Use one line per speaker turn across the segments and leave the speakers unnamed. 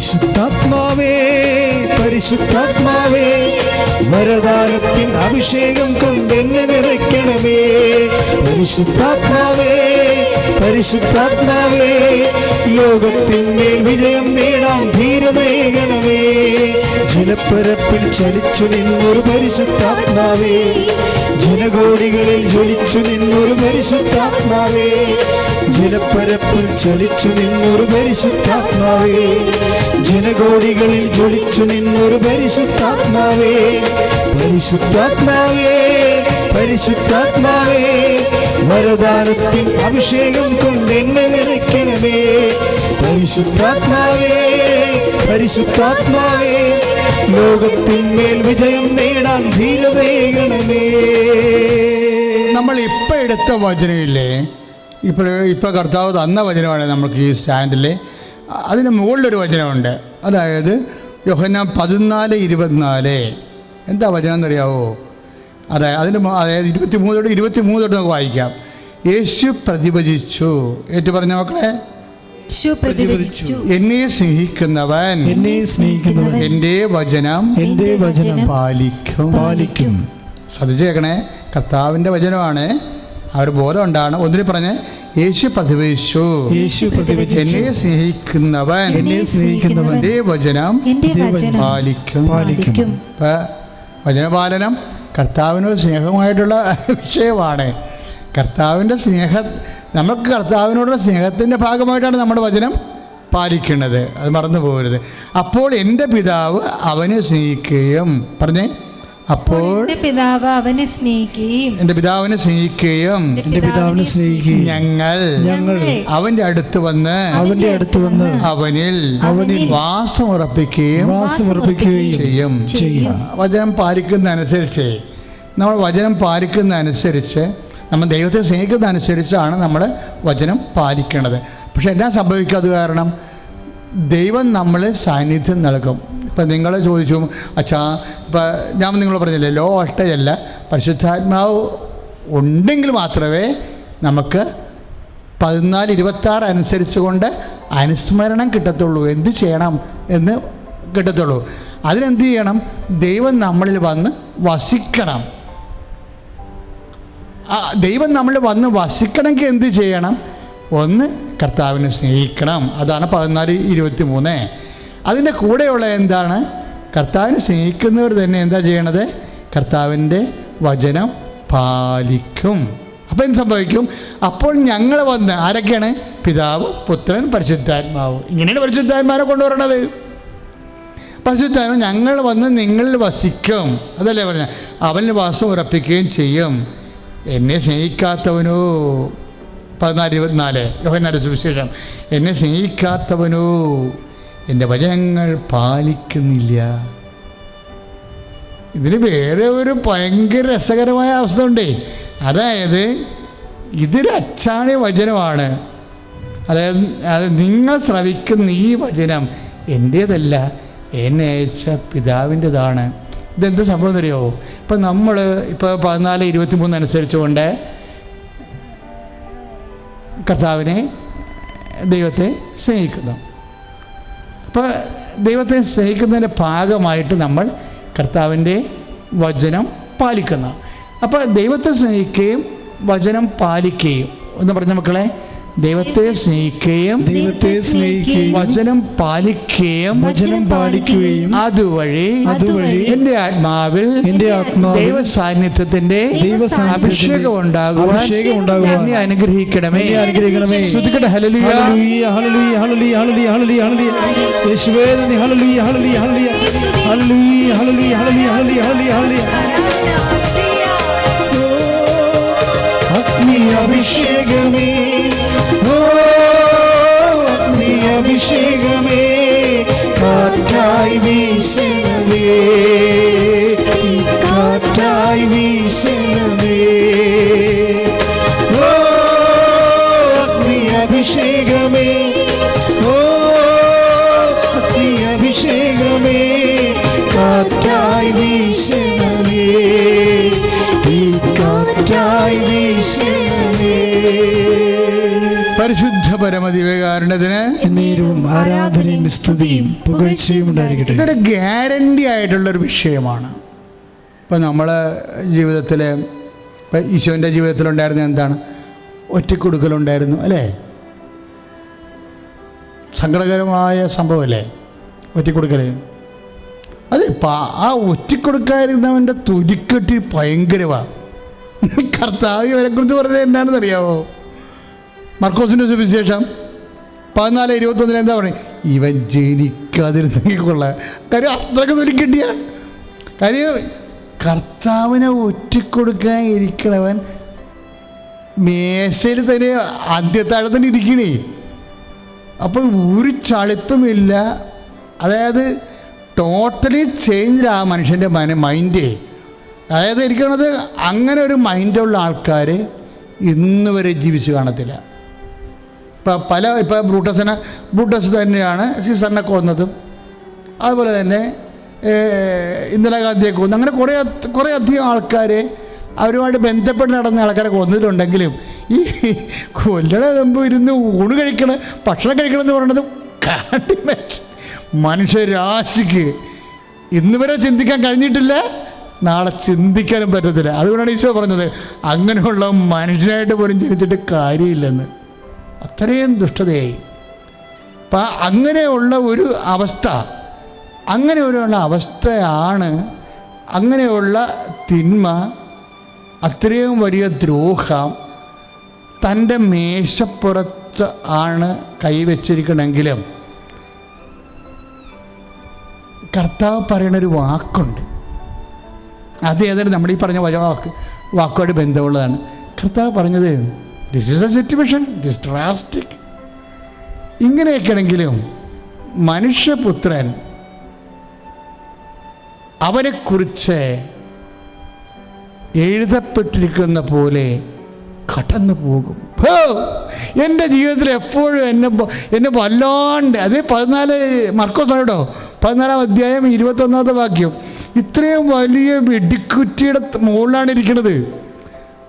പരിശുദ്ധാത്മാവേ പരിശുദ്ധാത്മാവേ വരദാനത്തിൻ അഭിഷേകം കൊണ്ട് എന്നെ നിറയ്ക്കണമേ. പരിശുദ്ധാത്മാവേ പരിശുദ്ധാത്മാവേ ലോകത്തിന്മേൽ വിജയം നേടാം ധീരതയേകണമേ ജലപ്പരപ്പിൽ ചലിച്ചു നിന്നൊരു പരിശുദ്ധാത്മാവേ ജനകോടികളിൽ ജ്വലിച്ചു നിന്നൊരു പരിശുദ്ധാത്മാവേ ജലപ്പരപ്പിൽ ചലിച്ചു നിന്നൊരു പരിശുദ്ധാത്മാവേ ജനകോടികളിൽ ജ്വലിച്ചു നിന്നൊരു പരിശുദ്ധാത്മാവേ പരിശുദ്ധാത്മാവേ പരിശുദ്ധാത്മാവേ വരദാനത്തിൻ അഭിഷേകം കൊണ്ട് എന്നെ നിറയ്ക്കണമേ. പരിശുദ്ധാത്മാവേ പരിശുദ്ധാത്മാവേ ലോകത്തിന്മേൽ വിജയം നേടാൻ ധീരതയണമേ
നമ്മൾ ഇപ്പം എടുത്ത വചനയില്ലേ? ഇപ്പോൾ ഇപ്പോൾ കർത്താവ് തന്ന വചനമാണ് നമുക്ക് ഈ സ്റ്റാൻഡിൽ അതിന് മുകളിലൊരു വചനമുണ്ട്. അതായത് യോഹന പതിനാല് ഇരുപത്തിനാല്. എന്താ വചനം അറിയാവോ അതെ അതിന് അതായത് ഇരുപത്തി മൂന്ന് തൊട്ട് ഇരുപത്തി മൂന്ന് തൊട്ട് നമുക്ക് വായിക്കാം. യേശു പ്രതിഭജിച്ചു ഏറ്റു പറഞ്ഞ മക്കളെ? എന്നെ സ്നേഹിക്കുന്നവൻ.
എന്നെ സ്നേഹിക്കുന്നവൻ.
എന്റെ വചനം
എന്റെ വചനം
പാലിക്കും.
പാലിക്കും.
ശ്രദ്ധിച്ചേക്കണേ കർത്താവിന്റെ വചനമാണ്. അവർ ബോധം ഉണ്ടാണ് ഒന്നിനു പറഞ്ഞ് യേശു പ്രതിവേശു
യേശു പ്രതിവചിച്ചു.
എന്നെ സ്നേഹിക്കുന്നവൻ
എന്നെ സ്നേഹിക്കുന്നവൻ
എന്റെ വചനം
പാലിക്കും.
പാലിക്കും.
വചന വചനപാലനം കർത്താവിനോട് സ്നേഹമായിട്ടുള്ള വിഷയമാണ്. കർത്താവിന്റെ സ്നേഹ നമുക്ക് കർത്താവിനോടുള്ള സ്നേഹത്തിന്റെ ഭാഗമായിട്ടാണ് നമ്മുടെ വചനം പാലിക്കുന്നത്. അത് മറന്നു പോകരുത് അപ്പോൾ എന്റെ പിതാവ് അവനെ സ്നേഹിക്കുകയും പറഞ്ഞേ അപ്പോൾ
എന്റെ പിതാവ് അവനെ സ്നേഹിക്കുകയും
എന്റെ പിതാവിനെ സ്നേഹിക്കുകയും
എന്റെ പിതാവിനെ സ്നേഹിക്കുകയും
ഞങ്ങൾ
ഞങ്ങൾ
അവന്റെ അടുത്ത് വന്ന്
അവന്റെ അടുത്ത് വന്ന്
അവനിൽ
അവനിൽ
വാസം ഉറപ്പിക്കുകയും
വാസമർപ്പിക്കുകയും
ചെയ്യും.
ചെയ്യും.
വചനം പാലിക്കുന്നതനുസരിച്ച് നമ്മൾ വചനം പാലിക്കുന്നതനുസരിച്ച് നമ്മൾ ദൈവത്തെ സ്നേഹിക്കുന്നതനുസരിച്ചാണ് നമ്മൾ വചനം പാലിക്കേണ്ടത്. പക്ഷെ എന്നാ സംഭവിക്കാതെ കാരണം ദൈവം നമ്മളെ സാന്നിധ്യം നൽകും. ഇപ്പം നിങ്ങൾ ചോദിച്ചു അച്ഛാ ഇപ്പം ഞാൻ നിങ്ങൾ പറഞ്ഞില്ലേ ലോ അഷ്ടയല്ല പരിശുദ്ധാത്മാവ് ഉണ്ടെങ്കിൽ മാത്രമേ നമുക്ക് പതിനാല് ഇരുപത്താറ് അനുസരിച്ച് കൊണ്ട് അനുസ്മരണം കിട്ടത്തുള്ളൂ. എന്ത് ചെയ്യണം എന്ന് കിട്ടത്തുള്ളൂ. അതിനെന്ത് ചെയ്യണം? ദൈവം നമ്മളിൽ വന്ന് വസിക്കണം. ദൈവം നമ്മളിൽ വന്ന് വസിക്കണമെങ്കിൽ എന്ത് ചെയ്യണം? ഒന്ന് കർത്താവിനെ സ്നേഹിക്കണം. അതാണ് പതിനാല് ഇരുപത്തി മൂന്ന് അതിന്റെ കൂടെയുള്ള എന്താണ്? കർത്താവിനെ സ്നേഹിക്കുന്നവർ തന്നെ എന്താ ചെയ്യണത്? കർത്താവിന്റെ വചനം പാലിക്കും. അപ്പോൾ എന്ത് സംഭവിക്കും? അപ്പോൾ ഞങ്ങൾ വന്ന് ആരൊക്കെയാണ്? പിതാവ് പുത്രൻ പരിശുദ്ധാത്മാവ്. ഇങ്ങനെയാണ് പരിശുദ്ധാത്മാവിനെ കൊണ്ടുവരണത്. പരിശുദ്ധാത്മ ഞങ്ങൾ വന്ന് നിങ്ങളിൽ വസിക്കും. അതല്ലേ പറഞ്ഞ? അവനിൽ വാസം ഉറപ്പിക്കുകയും ചെയ്യും. എന്നെ സ്നേഹിക്കാത്തവനോ? പതിനാല് ഇരുപത്തിനാല്. യോഹന്നാന്റെ സുവിശേഷം. എന്നെ സ്നേഹിക്കാത്തവനോ എന്റെ വചനങ്ങൾ പാലിക്കുന്നില്ല. ഇതിന് വേറെ ഒരു ഭയങ്കര രസകരമായ അവസ്ഥ ഉണ്ടേ അതായത് ഇതൊരു വചനമാണ്. അതായത് അത് നിങ്ങൾ ശ്രവിക്കുന്ന ഈ വചനം എന്റേതല്ല എന്നെ അയച്ച പിതാവിന്റെതാണ് ഇതെന്ത് സംഭവം തരുമോ ഇപ്പം നമ്മൾ ഇപ്പോൾ പതിനാല് ഇരുപത്തി മൂന്ന് അനുസരിച്ചുകൊണ്ട് കർത്താവിനെ ദൈവത്തെ സ്നേഹിക്കുന്നു. അപ്പോൾ ദൈവത്തെ സ്നേഹിക്കുന്നതിന്റെ ഭാഗമായിട്ട് നമ്മൾ കർത്താവിന്റെ വചനം പാലിക്കുന്നു. അപ്പോൾ ദൈവത്തെ സ്നേഹിക്കുകയും വചനം പാലിക്കുകയും എന്ന് പറഞ്ഞ മക്കളെ ദൈവത്തെ സ്നേഹിക്കുകയും
ദൈവത്തെ സ്നേഹിക്കുകയും
വചനം പാലിക്കുകയും
വചനം പാലിക്കുകയും
അതുവഴി
അതുവഴി
എന്റെ ആത്മാവിൽ
എന്റെ ആത്മാവിൽ
ദൈവ സാന്നിധ്യത്തിന്റെ
ദൈവ
അഭിഷേകം ഉണ്ടാകുവാൻ
അഭിഷേകം ഉണ്ടാകുവാൻ
എന്നെ അനുഗ്രഹിക്കണമേ
അനുഗ്രഹിക്കണമേ.
ശ്രുതിക്കട്ടെ ഹല്ലേലൂയ
ഹല്ലേലൂയ, ഹല്ലേലൂയ, ഹല്ലേലൂയ, ഹല്ലേലൂയ, ഹല്ലേലൂയ. യേശുവേ നന്ദി. ഹല്ലേലൂയ, ഹല്ലേലൂയ, ഹല്ലേലൂയ. ഹല്ലേലൂയ, ഹല്ലേലൂയ, ഹല്ലേലൂയ, ഹല്ലേലൂയ, ഹല്ലേലൂയ, ഹല്ലേലൂയ. അഗ്നി അഭിഷേകമേ അഭിഷേകമേ. ഓ അഗ്നി അഭിഷേകമേ. കാറ്റായി വീശണമേ. തീ കാറ്റായി വീശണമേ.
പരിശുദ്ധ
ആരാധനയും സ്തുതിയും പുകഴ്ചയും ഉണ്ടായിരിക്കട്ടെ.
ഇതൊരു ഗ്യാരണ്ടി ആയിട്ടുള്ളൊരു വിഷയമാണ്. ഇപ്പം നമ്മൾ ജീവിതത്തിൽ ഇപ്പം ഈശോന്റെ ജീവിതത്തിലുണ്ടായിരുന്ന എന്താണ്? ഒറ്റക്കൊടുക്കലുണ്ടായിരുന്നു അല്ലേ? സങ്കടകരമായ സംഭവമല്ലേ? ഒറ്റക്കൊടുക്കൽ അത് ആ ഒറ്റിക്കൊടുക്കാതിരുന്നവന്റെ തുരിക്കെട്ടി ഭയങ്കരമാണ് കർത്താവ് ഇവരെക്കുറിച്ച് പറഞ്ഞത് എന്താണെന്ന് അറിയാവോ മർക്കോസിന്റെ സുവിശേഷം പതിനാല് ഇരുപത്തൊന്നിൽ എന്താ പറയുക ഇവൻ ജനിക്കാതിരുന്നെങ്കിൽ കൊള്ളാം. കാര്യം അത്രയ്ക്ക് തുരിക്കെട്ടിയ. കാര്യം കർത്താവിനെ ഒറ്റിക്കൊടുക്കാൻ ഇരിക്കണവൻ മേശയിൽ തന്നെ അന്ത്യത്താഴത്തിന് ഇരിക്കണേ അപ്പോൾ ഒരു ചളിപ്പുമില്ല. അതായത് ടോട്ടലി ചേഞ്ച് ആ മനുഷ്യന്റെ മന മൈൻഡ് അതായത് ഇരിക്കണത് അങ്ങനെ ഒരു മൈൻഡുള്ള ആൾക്കാർ ഇന്ന് വരെ ജീവിച്ച് കാണത്തില്ല. ഇപ്പം പല ഇപ്പം ബ്രൂട്ടസിനെ ബ്രൂട്ടസ് തന്നെയാണ് സീസറിനെ കൊന്നതും. അതുപോലെ തന്നെ ഇന്ദിരാഗാന്ധിയെ കൊന്നു അങ്ങനെ കുറേ കുറേ അധികം ആൾക്കാർ അവരുമായിട്ട് ബന്ധപ്പെട്ട് നടന്ന ആൾക്കാരെ കൊന്നിട്ടുണ്ടെങ്കിലും ഈ കൊല്ലണ മുമ്പ് ഇരുന്ന് ഊണ് കഴിക്കണ ഭക്ഷണം കഴിക്കണം എന്ന് പറയുന്നത് കാട്ടി മനുഷ്യരാശിക്ക് ഇന്ന് വരെ ചിന്തിക്കാൻ കഴിഞ്ഞിട്ടില്ല നാളെ ചിന്തിക്കാനും പറ്റത്തില്ല. അതുകൊണ്ടാണ് ഈശോ പറഞ്ഞത് അങ്ങനെയുള്ള മനുഷ്യനായിട്ട് പോലും ജനിച്ചിട്ട് കാര്യമില്ലെന്ന്. അത്രയും ദുഷ്ടതയായി. അപ്പം അങ്ങനെയുള്ള ഒരു അവസ്ഥ അങ്ങനെയുള്ള അവസ്ഥയാണ് അങ്ങനെയുള്ള തിന്മ അത്രയും വലിയ ദ്രോഹം തന്റെ മേശപ്പുറത്ത് ആണ് കൈവച്ചിരിക്കണമെങ്കിലും കർത്താവ് പറയണൊരു വാക്കുണ്ട്. അത് ഏതായാലും നമ്മൾ ഈ പറഞ്ഞ വാക്ക് വാക്കുമായിട്ട് ബന്ധമുള്ളതാണ്. കർത്താവ് പറഞ്ഞത് this is a situation this drastic ഇങ്ങനെയൊക്കെയാണെങ്കിലും മനുഷ്യപുത്രൻ അവനെക്കുറിച്ച് എഴുതപ്പെട്ടിരിക്കുന്ന പോലെ കടന്നു പോകും. എന്റെ ജീവിതത്തിൽ എപ്പോഴും എന്നെ എന്നെ വല്ലാണ്ട് അതേ പതിനാല് മർക്കോസ് കേട്ടോ പതിനാലാം അധ്യായം ഇരുപത്തൊന്നാമത്തെ വാക്യം. ഇത്രയും വലിയ വെടിക്കുറ്റിയുടെ മുകളിലാണ് ഇരിക്കുന്നത്.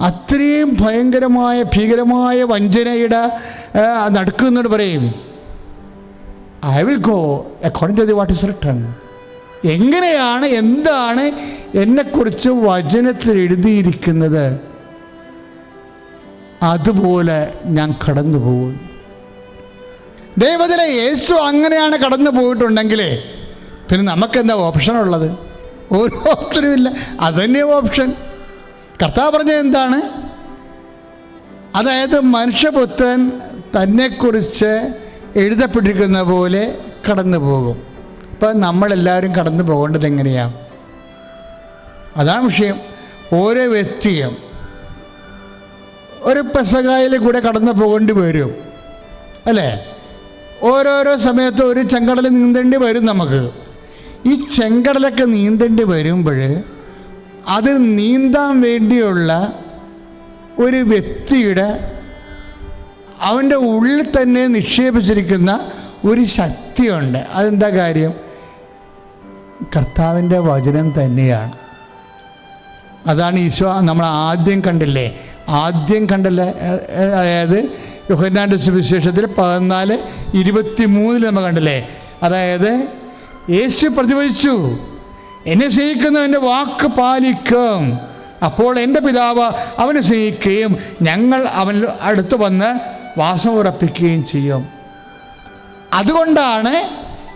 അത്രയും ഭയങ്കരമായ ഭീകരമായ വഞ്ചനയുടെ നടക്കുന്നുണ്ട് പറയും. I will go according to the what is written എങ്ങനെയാണ് എന്താണ് എന്നെക്കുറിച്ച് വചനത്തിൽ എഴുതിയിരിക്കുന്നത്? അതുപോലെ ഞാൻ കടന്നു പോകും ദൈവത്തിലെ യേശു അങ്ങനെയാണ് കടന്നു പോയിട്ടുണ്ടെങ്കിൽ പിന്നെ നമുക്കെന്താ ഓപ്ഷൻ ഉള്ളത്? ഒരു ഓപ്ഷനും ഇല്ല. അതന്നെ ഓപ്ഷൻ കർത്താവ് പറഞ്ഞത് എന്താണ്? അതായത് മനുഷ്യപുത്രൻ തന്നെക്കുറിച്ച് എഴുതപ്പെട്ടിരിക്കുന്ന പോലെ കടന്നു പോകും ഇപ്പം നമ്മളെല്ലാവരും കടന്നു പോകേണ്ടത് എങ്ങനെയാണ് അതാണ് വിഷയം. ഓരോ വ്യക്തിയും ഒരു പെസകായിൽ കൂടെ കടന്നു പോകേണ്ടി വരും. അല്ലേ? ഓരോരോ സമയത്ത് ഒരു ചെങ്കടൽ നീന്തേണ്ടി വരും നമുക്ക്. ഈ ചെങ്കടലൊക്കെ നീന്തേണ്ടി വരുമ്പോൾ അത് നീന്താൻ വേണ്ടിയുള്ള ഒരു വ്യക്തിയുടെ അവന്റെ ഉള്ളിൽ തന്നെ നിക്ഷേപിച്ചിരിക്കുന്ന ഒരു ശക്തിയുണ്ട്. അതെന്താ കാര്യം? കർത്താവിന്റെ വചനം തന്നെയാണ്. അതാണ് ഈശോ നമ്മൾ ആദ്യം കണ്ടില്ലേ? ആദ്യം കണ്ടല്ലേ? അതായത് യുഹന്നാന്റെ സുവിശേഷത്തിൽ പതിനാല് ഇരുപത്തി മൂന്നിൽ നമ്മൾ കണ്ടില്ലേ? അതായത് യേശു പ്രതിവചിച്ചു എന്നെ സ്നേഹിക്കുന്നു എന്റെ വാക്ക് പാലിക്കും. അപ്പോൾ എന്റെ പിതാവ് അവനെ സ്നേഹിക്കുകയും ഞങ്ങൾ അവൻ അടുത്ത് വന്ന് വാസം ഉറപ്പിക്കുകയും ചെയ്യും. അതുകൊണ്ടാണ്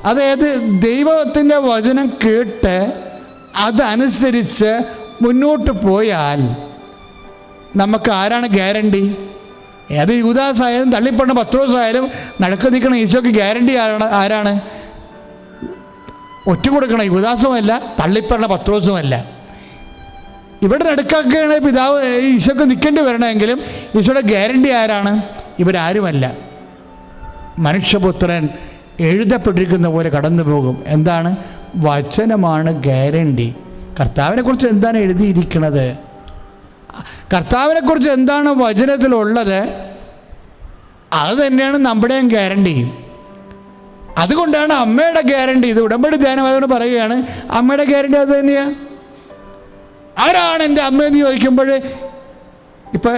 അതായത് ദൈവത്തിന്റെ വചനം കേട്ട് അതനുസരിച്ച് മുന്നോട്ട് പോയാൽ നമുക്ക് ആരാണ് ഗ്യാരണ്ടി? ഏത് യുവദാസ് ആയാലും തള്ളിപ്പണ പത്രോസ് ആയാലും നടക്കു നിൽക്കണ ഈശോക്ക് ഗ്യാരണ്ടി ആരാണ്? ആരാണ്? ഒറ്റ കൊടുക്കണ. യുവദാസുമല്ല തള്ളിപ്പറണ പത്രോസുമല്ല. ഇവിടെ നടുക്കാക്കുകയാണ് പിതാവ് ഈശോക്ക് നിൽക്കേണ്ടി വരണമെങ്കിലും ഈശോയുടെ ഗ്യാരണ്ടി ആരാണ്? ഇവരാരുമല്ല. മനുഷ്യപുത്രൻ എഴുതപ്പെട്ടിരിക്കുന്ന പോലെ കടന്നു പോകും എന്താണ്? വചനമാണ് ഗ്യാരണ്ടി. കർത്താവിനെക്കുറിച്ച് എന്താണ് എഴുതിയിരിക്കുന്നത്? കർത്താവിനെക്കുറിച്ച് എന്താണ് വചനത്തിലുള്ളത്? അത് തന്നെയാണ് നമ്മുടെയും ഗ്യാരണ്ടിയും അതുകൊണ്ടാണ് അമ്മയുടെ ഗ്യാരണ്ടി. ഇത് ഉടമ്പടി ധ്യാനം അതുകൊണ്ട് പറയുകയാണ് അമ്മയുടെ ഗ്യാരണ്ടി അത് തന്നെയാണ് ആരാണ് എന്റെ അമ്മയെന്ന് ചോദിക്കുമ്പോൾ ഇപ്പം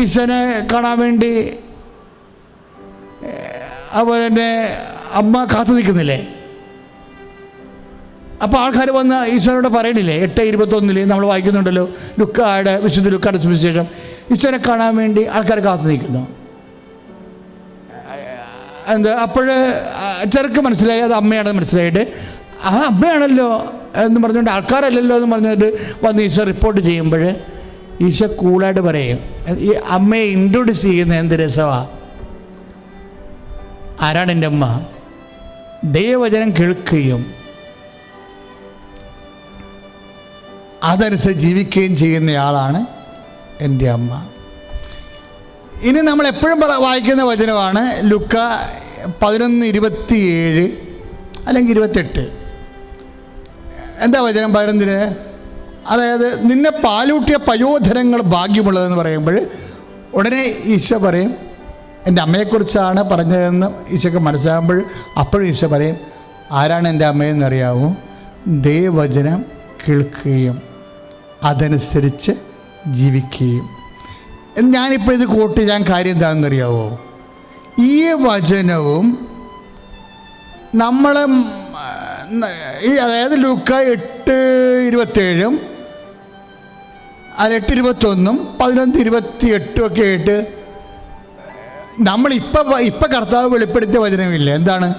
ഈശോനെ കാണാൻ വേണ്ടി അതുപോലെ തന്നെ അമ്മ കാത്തു നിൽക്കുന്നില്ലേ? അപ്പോൾ ആൾക്കാർ വന്ന് ഈശ്വരനോട് പറയണില്ലേ? എട്ട് ഇരുപത്തൊന്നിൽ നമ്മൾ വായിക്കുന്നുണ്ടല്ലോ. ലുക്കായുടെ വിശുദ്ധ ലുക്കാട് സുവിശേഷം. ഈശോനെ കാണാൻ വേണ്ടി ആൾക്കാർ കാത്തു നിൽക്കുന്നു. എന്താ അപ്പോൾ ചെറുക്ക് മനസ്സിലായി അത് അമ്മയാണെന്ന് മനസ്സിലായിട്ട്. ആ അമ്മയാണല്ലോ എന്ന് പറഞ്ഞുകൊണ്ട് ആൾക്കാരല്ലല്ലോ എന്ന് പറഞ്ഞിട്ട് വന്ന് ഈശോ റിപ്പോർട്ട് ചെയ്യുമ്പോൾ ഈശോ കൂളായിട്ട് പറയും ഈ അമ്മയെ ഇൻട്രൊഡ്യൂസ് ചെയ്യുന്ന എന്ത് രസമാണ് ആരാണ് എന്റെ അമ്മ? ദൈവവചനം കേൾക്കുകയും അതനുസരിച്ച് ജീവിക്കുകയും ചെയ്യുന്നയാളാണ് എന്റെ അമ്മ. ഇനി നമ്മൾ എപ്പോഴും വായിക്കുന്ന വചനമാണ് ലുക്ക പതിനൊന്ന് ഇരുപത്തിയേഴ് അല്ലെങ്കിൽ ഇരുപത്തെട്ട്. എന്താ വചനം പതിനൊന്നിന്? അതായത് നിന്നെ പാലൂട്ടിയ പയോധരങ്ങൾ ഭാഗ്യമുള്ളതെന്ന് പറയുമ്പോൾ ഉടനെ ഈശോ പറയും എന്റെ അമ്മയെക്കുറിച്ചാണ് പറഞ്ഞതെന്ന് ഈശോക്ക് മനസ്സിലാകുമ്പോൾ അപ്പോഴും ഈശോ പറയും ആരാണ് എന്റെ അമ്മയെന്ന് അറിയാമോ ദൈവവചനം കേൾക്കുകയും അതനുസരിച്ച് ജീവിക്കുകയും. ഞാനിപ്പോൾ ഇത് കോട്ട് ഞാൻ കാര്യം എന്താണെന്നറിയാവോ? ഈ വചനവും നമ്മൾ ഈ അതായത് ലുക്ക എട്ട് ഇരുപത്തേഴും അത് എട്ട് ഇരുപത്തൊന്നും പതിനൊന്ന് ഇരുപത്തി എട്ടും ഒക്കെ ആയിട്ട് നമ്മളിപ്പോൾ ഇപ്പം കർത്താവ് വെളിപ്പെടുത്തിയ വചനമില്ല? എന്താണ്?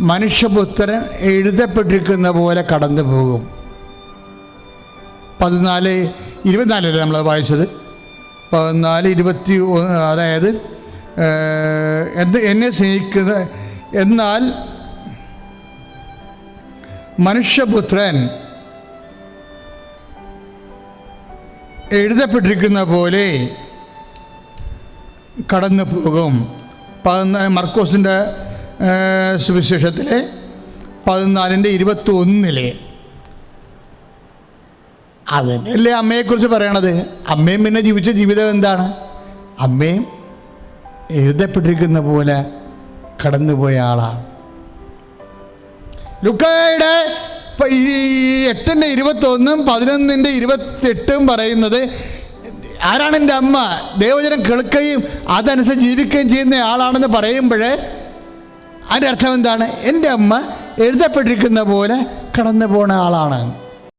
മനുഷ്യപുത്രൻ എഴുതപ്പെട്ടിരിക്കുന്ന പോലെ കടന്നു പോകും. പതിനാല് ഇരുപത്തിനാലല്ലേ നമ്മൾ വായിച്ചത്? പതിനാല് ഇരുപത്തി അതായത് എന്ത് എന്നെ സ്നേഹിക്കുന്ന എന്നാൽ മനുഷ്യപുത്രൻ എഴുതപ്പെട്ടിരിക്കുന്ന പോലെ കടന്നു പോകും പതിനാ മർക്കോസിന്റെ സുവിശേഷത്തിലെ പതിനാലിന്റെ ഇരുപത്തി ഒന്നിലെ അതിനല്ലേ അമ്മയെക്കുറിച്ച് പറയണത്? അമ്മയും പിന്നെ ജീവിച്ച ജീവിതം എന്താണ്? അമ്മയും എഴുതപ്പെട്ടിരിക്കുന്ന പോലെ കടന്നുപോയ ആളാണ് ലുക്കയുടെ ഈ എട്ടിന്റെ ഇരുപത്തൊന്നും പതിനൊന്നിന്റെ ഇരുപത്തെട്ടും പറയുന്നത് ആരാണ് എന്റെ അമ്മ? ദൈവജനം കേൾക്കുകയും അതനുസരിച്ച് ജീവിക്കുകയും ചെയ്യുന്ന ആളാണെന്ന് പറയുമ്പോൾ അതിന്റെ അർത്ഥം എന്താണ്? എന്റെ അമ്മ എഴുതപ്പെട്ടിരിക്കുന്ന പോലെ കടന്നു പോണ ആളാണ്.